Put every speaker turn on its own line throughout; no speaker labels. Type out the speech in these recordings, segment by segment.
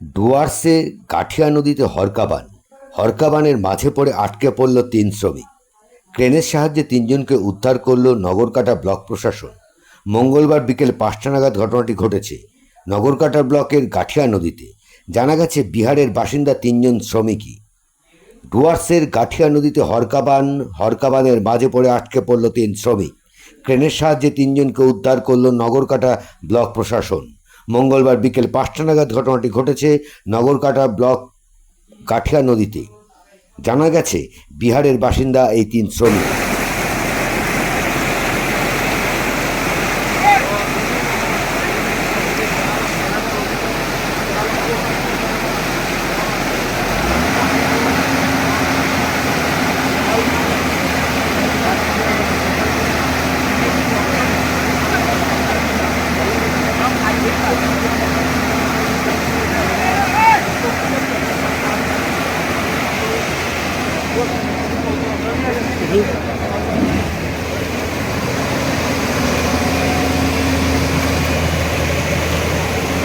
ডুয়ার্সে কাঠিয়া নদীতে হরকাবান। হরকাবানের মাঝে পড়ে আটকে পড়ল তিন শ্রমিক। ক্রেনের সাহায্যে তিনজনকে উদ্ধার করল নগরকাটা ব্লক প্রশাসন। মঙ্গলবার বিকেল পাঁচটা নাগাদ ঘটনাটি ঘটেছে নগরকাটা ব্লকের গাঠিয়া নদীতে। জানা গেছে, বিহারের বাসিন্দা তিনজন শ্রমিকই। ডুয়ার্সের গাঠিয়া নদীতে হরকাবান, হরকাবানের মাঝে পড়ে আটকে পড়ল তিন শ্রমিক। ক্রেনের সাহায্যে তিনজনকে উদ্ধার করল নগরকাটা ব্লক প্রশাসন। মঙ্গলবার বিকেল পাঁচটা নাগাদ ঘটনাটি ঘটেছে নগরকাটা ব্লক কাঠিয়া নদীতে। জানা গেছে, বিহারের বাসিন্দা এই তিন শ্রমিক। Hindi.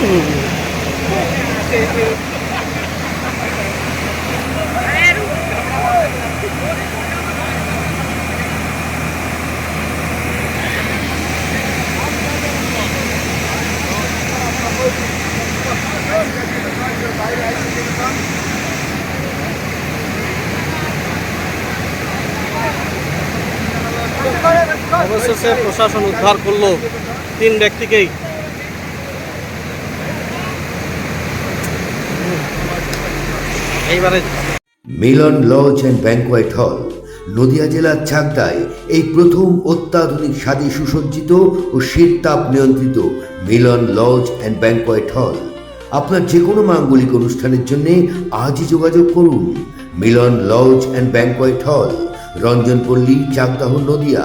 Mm.
অবশেষে প্রশাসন উদ্ধার করল তিন ব্যক্তিকেই। এইবারে
মিলন লজ অ্যান্ড ব্যাংকোয়েট হল, নদিয়া জেলার চাকদায় এই প্রথম অত্যাধুনিক স্বাদে সুসজ্জিত ও শীত তাপ নিয়ন্ত্রিত মিলন লজ অ্যান্ড ব্যাংকোয়েট হল। আপনার যে কোনো মাঙ্গলিক অনুষ্ঠানের জন্য আজই যোগাযোগ করুন। মিলন লজ অ্যান্ড ব্যাংকোয়েট হল, রঞ্জনপল্লী, চাকদাহ, নদিয়া